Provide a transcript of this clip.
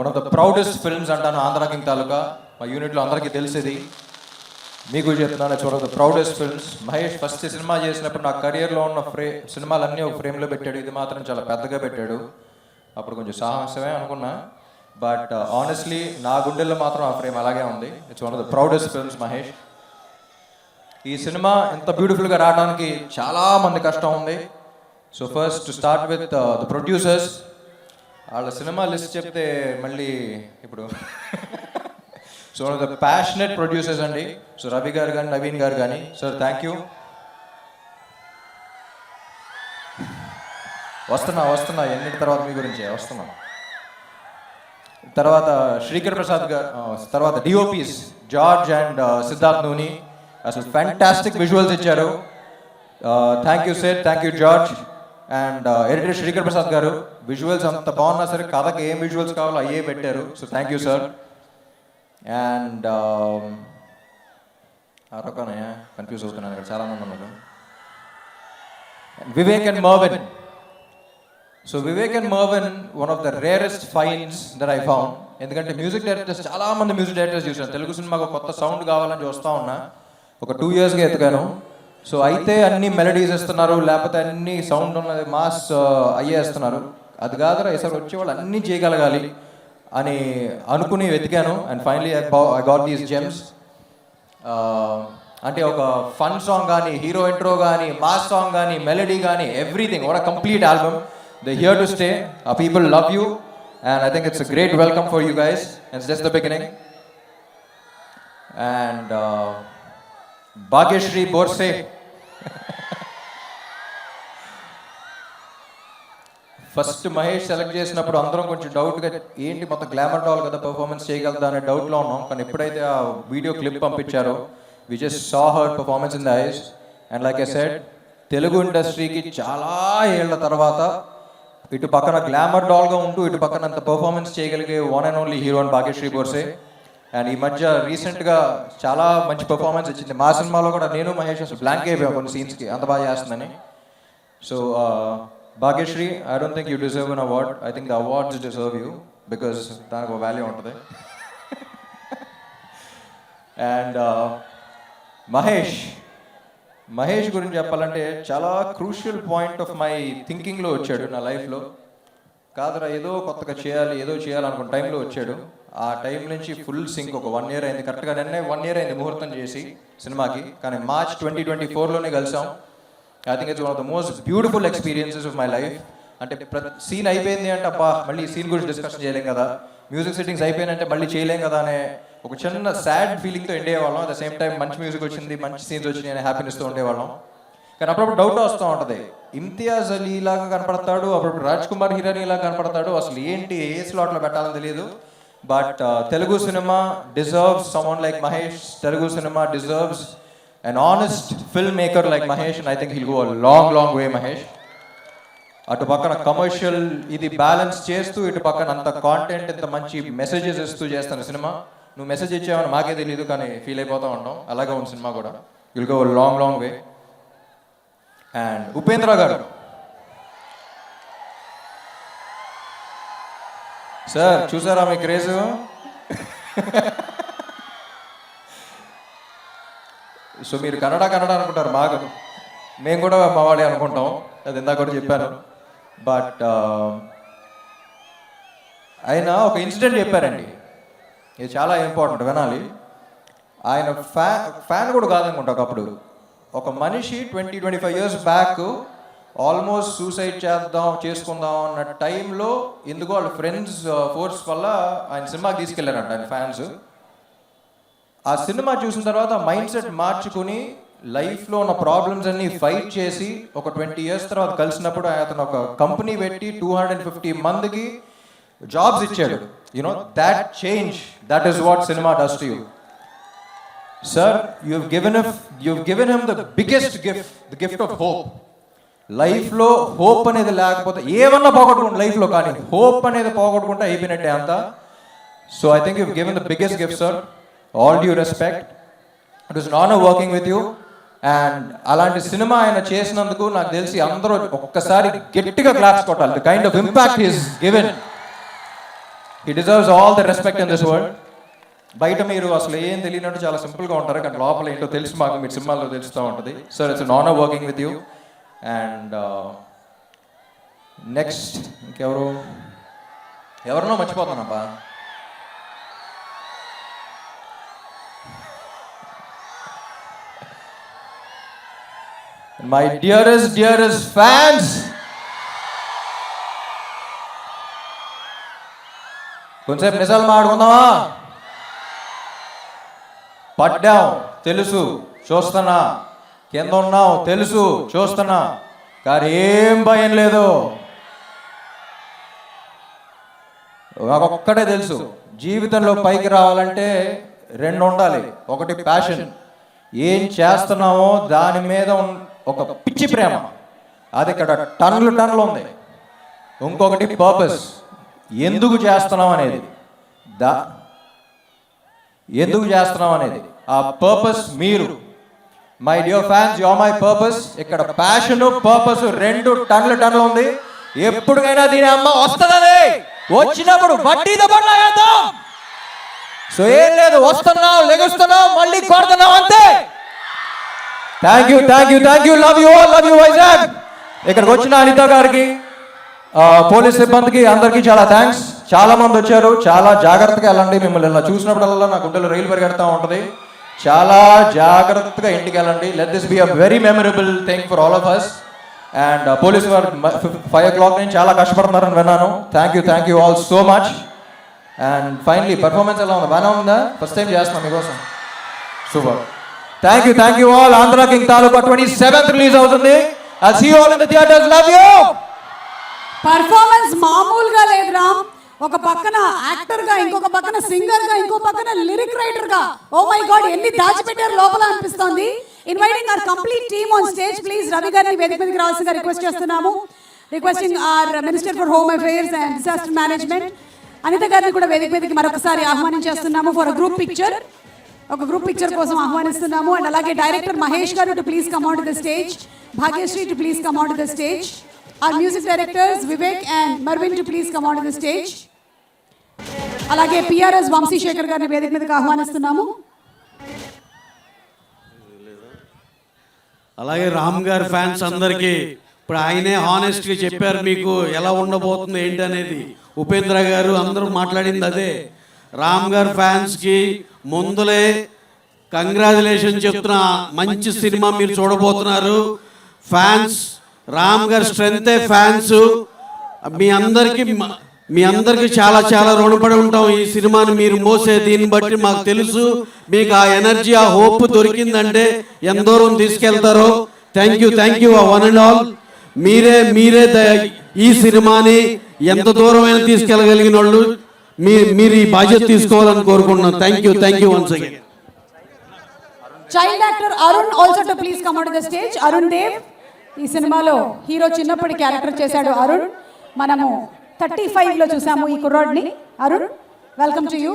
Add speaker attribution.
Speaker 1: One of the proudest films అంటాను Andhra king తాలూకా. మా యూనిట్లో అందరికీ తెలిసేది. మీకు చెప్తున్నాను it's one of the proudest films Mahesh first cinema చేసినప్పుడు నా కెరియర్లో ఉన్న ఫ్రే సినిమాలన్నీ ఒక ఫ్రేమ్లో పెట్టాడు. ఇది మాత్రం చాలా పెద్దగా పెట్టాడు. అప్పుడు కొంచెం సాహసమే అనుకున్నా. బట్ ఆనెస్ట్లీ uh, నా గుండెల్లో మాత్రం ఆ ఫ్రేమ్ అలాగే ఉంది. It's one of the proudest films Mahesh. ఈ సినిమా ఇంత బ్యూటిఫుల్గా రావడానికి చాలా మంది కష్టం ఉంది. So first to start with the producers వాళ్ళ సినిమా లిస్ట్ చెప్తే మళ్ళీ ఇప్పుడు సో ద ప్యాషనెట్ ప్రొడ్యూసర్స్ అండి. సో రవి గారు కానీ నవీన్ గారు కానీ సార్ థ్యాంక్ యూ వస్తున్నా వస్తున్నా. ఎన్నిటి తర్వాత మీ గురించి? వస్తున్నా. తర్వాత శ్రీకర్ ప్రసాద్ గారు ఆ, తర్వాత DOPs George and Siddharth Nooni అసలు ఫ్యాంటాస్టిక్ విజువల్స్ ఇచ్చారు. Thank you sir thank you George and editor Srikar Prasad గారు విజువల్స్ అంత బాగున్నా సరే కథకి ఏం విజువల్స్ కావాలో అయ్యే పెట్టారు so thank you sir and రొక్కనే confuse అవుతున్నాను ఇక్కడ చాలా మంది ఉన్నారు. Vivek and Mervin so Vivek and Mervin one of the rarest finds that I found ఎందుకంటే మ్యూజిక్ డైరెక్టర్స్ చాలా మంది మ్యూజిక్ డైరెక్టర్స్ చూసాను తెలుగు సినిమాకు కొత్త సౌండ్ కావాలని చూస్తా ఉన్నా. ఒక టూ ఇయర్స్గా ఎత్తుకాను. సో అయితే అన్ని మెలడీస్ ఇస్తున్నారు లేకపోతే అన్ని సౌండ్ ఉన్నది మాస్ uh, అయ్యేస్తున్నారు అది కాదురా ఈసారి వచ్చేవాళ్ళు అన్నీ చేయగలగాలి అని అనుకుని వెతికాను. And finally I got these gems అంటే ఒక ఫన్ సాంగ్ కానీ హీరో ఇంట్రో కానీ మాస్ సాంగ్ కానీ మెలడీ కానీ ఎవ్రీథింగ్ ఒక complete album they here to stay uh people love you and I think it's great welcome for you guys it's just the beginning and Bhagyashri Borse. First Mahesh select చేసినప్పుడు అందరం కొంచెం డౌట్గా ఏంటి మొత్తం glamour doll కదా performance చేయగలదా అనే డౌట్లో ఉన్నాం. కానీ ఎప్పుడైతే ఆ వీడియో క్లిప్ పంపించారో we just saw her performance in the eyes and like I said Telugu ఇండస్ట్రీకి చాలా ఏళ్ళ తర్వాత ఇటు పక్కన గ్లామర్ డాల్గా ఉంటూ ఇటు పక్కన అంత పర్ఫార్మెన్స్ చేయగలిగే one and only hero and Bhagyashri Borse. And ఈ మధ్య రీసెంట్గా చాలా మంచి పెర్ఫార్మెన్స్ ఇచ్చింది. మా సినిమాలో కూడా నేను మహేష్ అసలు బ్లాంక్ అయిపోయాం కొన్ని సీన్స్కి అంత బాగా చేస్తుందని. So uh, Bhagyashri I don't think you deserve an award I think the awards deserve you because దానికి ఒక వాల్యూ ఉంటుంది. అండ్ మహేష్ మహేష్ గురించి చెప్పాలంటే చాలా క్రూషియల్ పాయింట్ ఆఫ్ మై థింకింగ్లో వచ్చాడు నా లైఫ్లో కాదురా ఏదో కొత్తగా చేయాలి ఏదో చేయాలనుకున్న టైంలో వచ్చాడు. ఆ టైం నుంచి ఫుల్ సింక్ ఒక వన్ ఇయర్ అయింది. కరెక్ట్గా నిన్నే వన్ ఇయర్ అయింది ముహూర్తం చేసి సినిమాకి. కానీ మార్చ్ ట్వంటీ ట్వంటీ ఫోర్లోనే కలిసాం. I think it's one of the most beautiful experiences of my life అంటే సీన్ అయిపోయింది అంటే అబ్బా మళ్ళీ సీన్ గురించి డిస్కషన్ చేయలేం కదా. మ్యూజిక్ సెట్టింగ్స్ అయిపోయినంటే మళ్ళీ చేయలేం కదా అనే ఒక చిన్న సాడ్ ఫీలింగ్తో ఎండ్ అయ్యేవాళ్ళం. అట్ ద సేమ్ టైం మంచి మ్యూజిక్ వచ్చింది మంచి సీన్స్ వచ్చినాయి అనే హ్యాపీనెస్తో ఉండేవాళ్ళం. కానీ అప్పుడప్పుడు డౌట్ వస్తూ ఉంటుంది. ఇమ్తియాజ్ అలీ లాగా కనపడతాడు అప్పుడప్పుడు రాజ్ కుమార్ హిరానీ లాగా కనపడతాడు. అసలు ఏంటి ఏ స్లాట్లో పెట్టాలని తెలియదు. But Telugu cinema deserves someone like Mahesh Telugu cinema deserves an honest film maker like Mahesh and I think he'll go long long way Mahesh అటు పక్కన కమర్షియల్ ఇది బ్యాలెన్స్ చేస్తూ ఇటు పక్కన అంత కాంటెంట్ ఇంత మంచి మెసేజెస్ ఇస్తూ చేస్తాను సినిమా నువ్వు మెసేజ్ ఇచ్చావని మాకే తెలియదు కానీ ఫీల్ అయిపోతూ ఉంటాం అలాగే ఉంది సినిమా కూడా. Will go long long way and Upendra గారు సార్ చూసారా మీ క్రేజ్? సో మీరు కన్నడ కన్నడ అనుకుంటారు బాగా మేము కూడా మా వాడే అనుకుంటాం. అది ఇందాక కూడా చెప్పాను. బట్ ఆయన ఒక ఇన్సిడెంట్ చెప్పారండి. ఇది చాలా ఇంపార్టెంట్ వినాలి. ఆయన ఫ్యాన్ ఫ్యాన్ కూడా కాదనుకుంటా ఒకప్పుడు. ఒక మనిషి twenty twenty five years back almost suicide చేద్దాం చేసుకుందాం అన్న టైంలో ఎందుకో వాళ్ళ ఫ్రెండ్స్ ఫోర్స్ వల్ల ఆయన సినిమాకి తీసుకెళ్ళారంట ఆయన ఫ్యాన్స్. ఆ సినిమా చూసిన తర్వాత మైండ్ సెట్ మార్చుకుని లైఫ్లో ఉన్న ప్రాబ్లమ్స్ అన్ని ఫైట్ చేసి ఒక ట్వంటీ ఇయర్స్ తర్వాత కలిసినప్పుడు అతను ఒక కంపెనీ పెట్టి టూ హండ్రెడ్ అండ్ ఫిఫ్టీ మందికి జాబ్స్ ఇచ్చాడు. You know that change that is what cinema does to you sir you given you given him the biggest gift the gift of hope లైఫ్లో hope అనేది లేకపోతే ఏమన్నా పోగొట్టుకుంటే లైఫ్లో కానీ హోప్ అనేది పోగొట్టుకుంటే అయిపోయినట్టే అంతా. So I think you given the biggest gift sir all due respect it is an honour working with you and అలాంటి సినిమా ఆయన చేసినందుకు నాకు తెలిసి అందరూ ఒక్కసారి గట్టిగా క్లాప్స్ కొట్టాలి. The kind of impact is given he deserves all the respect in this world బయట మీరు అసలు ఏం తెలియనట్టు చాలా సింపుల్గా ఉంటారు. కానీ లోపల ఏంటో తెలుసు మాకు మీరు సినిమాల్లో తెలుస్తూ ఉంటుంది. Sir it's non working with you and next uh, ఇంకెవరు? ఎవరినో మర్చిపోతానబ్బా. మై డియరెస్ట్ డియరెస్ట్ ఫ్యాన్స్ కొంచెంసేపు నిజాలు మాడుకుందామా పడ్డాం తెలుసు చూస్తున్నా. కింద ఉన్నావు తెలుసు చూస్తున్నా. కానీ ఏం భయం లేదు. ఒక్కటే తెలుసు. జీవితంలో పైకి రావాలంటే రెండు ఉండాలి. ఒకటి ప్యాషన్ ఏం చేస్తున్నామో దాని మీద ఒక పిచ్చి ప్రేమ. అది ఇక్కడ టన్నులు టన్నులు ఉంది. ఇంకొకటి పర్పస్ ఎందుకు చేస్తున్నాం అనేది. దా ఎందుకు చేస్తున్నాం అనేది. ఆ పర్పస్ మీరు. My dear fans yo my purpose ఇక్కడ ప్యాషన్ పర్పస్ రెండు టన్నుల టన్నులు ఉంది. ఎప్పటికైనా దీని అమ్మ వస్తుందని. వచ్చినప్పుడు వడ్డీతో పడలాగేద్దాం సో ఏం లేదు వస్తున్నాం లెగుస్తున్నాం మళ్ళీ కొడుతున్నాం అంతే. Thank you thank you thank you love you love you Vizag ఇక్కడికి వచ్చిన అనిత గారికి పోలీస్ సిబ్బందికి అందరికీ చాలా థ్యాంక్స్ చాలా మంది వచ్చారు. చాలా జాగ్రత్తగా వెళ్ళండి. మిమ్మల్ని ఇలా చూసినప్పుడల్లా నా గుండెలో రైలు పరిగెడతా ఉంటుంది. చాలా జాగ్రత్తగా ఇంటికి వెళ్ళండి let this be a very memorable thing for all of us and police వారు ఫైవ్ ఓ క్లాక్ నుంచి చాలా కష్టపడుతున్నారని విన్నాను. Thank you thank you all so much and finally performance ఎలా ఉంది? బాగానే ఉందా? ఫస్ట్ టైం చేస్తున్నాం మీకోసం. Super thank you thank you all Andhra king Taluka twenty seventh release అవుతుంది I see all in the theatres love you
Speaker 2: performance మామూలుగా లేదు రామ్. ఒక పక్కన యాక్టర్గా ఇంకొక పక్కన సింగర్గా ఇంకో పక్కన లిరిక్ రైటర్గా ఓ oh మై గాడ్ ఎన్ని దాచిపెట్టారు లోపల అనిపిస్తోంది. Inviting our complete team on stage please Ravi గారిని వేదిక మీదకి రావాల్సిందిగా రిక్వెస్ట్ చేస్తున్నాము. Requesting our minister for home affairs and disaster management Anitha గారిని కూడా వేదిక మీదకి మరొకసారి ఆహ్వానించేస్తున్నాము ఫర్ గ్రూప్ పిక్చర్ ఒక గ్రూప్ పిక్చర్ కోసం ఆహ్వానిస్తున్నాము. అండ్ అలాగే director Mahesh garu to please come out the stage Bhagyashree to please come out the stage our music directors Vivek and Mervin to please come out the stage అలాగే PRS Vamsi Sekhar గారిని వేదిక మీదకి ఆహ్వానిస్తున్నాము.
Speaker 3: అలాగే రామ్ గారి ఫ్యాన్స్ అందరికీ ఇప్పుడు ఆయనే హానెస్ట్గా చెప్పారు మీకు ఎలా ఉండబోతుంది ఏంటి అనేది. ఉపేంద్ర గారు అందరూ మాట్లాడింది అదే. రామ్ గారి ఫ్యాన్స్కి ముందులే కంగ్రాచులేషన్ చెప్తున్నా. మంచి సినిమా మీరు చూడబోతున్నారు. ఫ్యాన్స్ రామ్ గారి స్ట్రెంతే ఫ్యాన్స్. మీ అందరికీ మీ అందరికీ చాలా చాలా రుణపడి ఉంటాం. ఈ సినిమాని మీరు మోసే దీన్ని బట్టి మాకు తెలుసు. మీకు ఆ ఎనర్జీ ఆ హోప్ దొరికిందంటే ఎంత దూరం తీసుకెళ్తారో. Thank you thank you one and all మీరే మీరే ఈ సినిమాని ఎంత దూరమైనా తీసుకెళ్ళగలిగిన వాళ్ళు మీ మీరు ఈ బాధ్యత తీసుకోవాలని కోరుకుంటున్నాను thank you thank you once again
Speaker 2: child actor Arun also to please come out the stage Arun Dev ఈ సినిమాలో హీరో చిన్నప్పటి క్యారెక్టర్ చేశాడు అరుణ్. మనము థర్టీ ఫైవ్లో చూసాము ఈ కుర్రాడిని. Arun welcome to you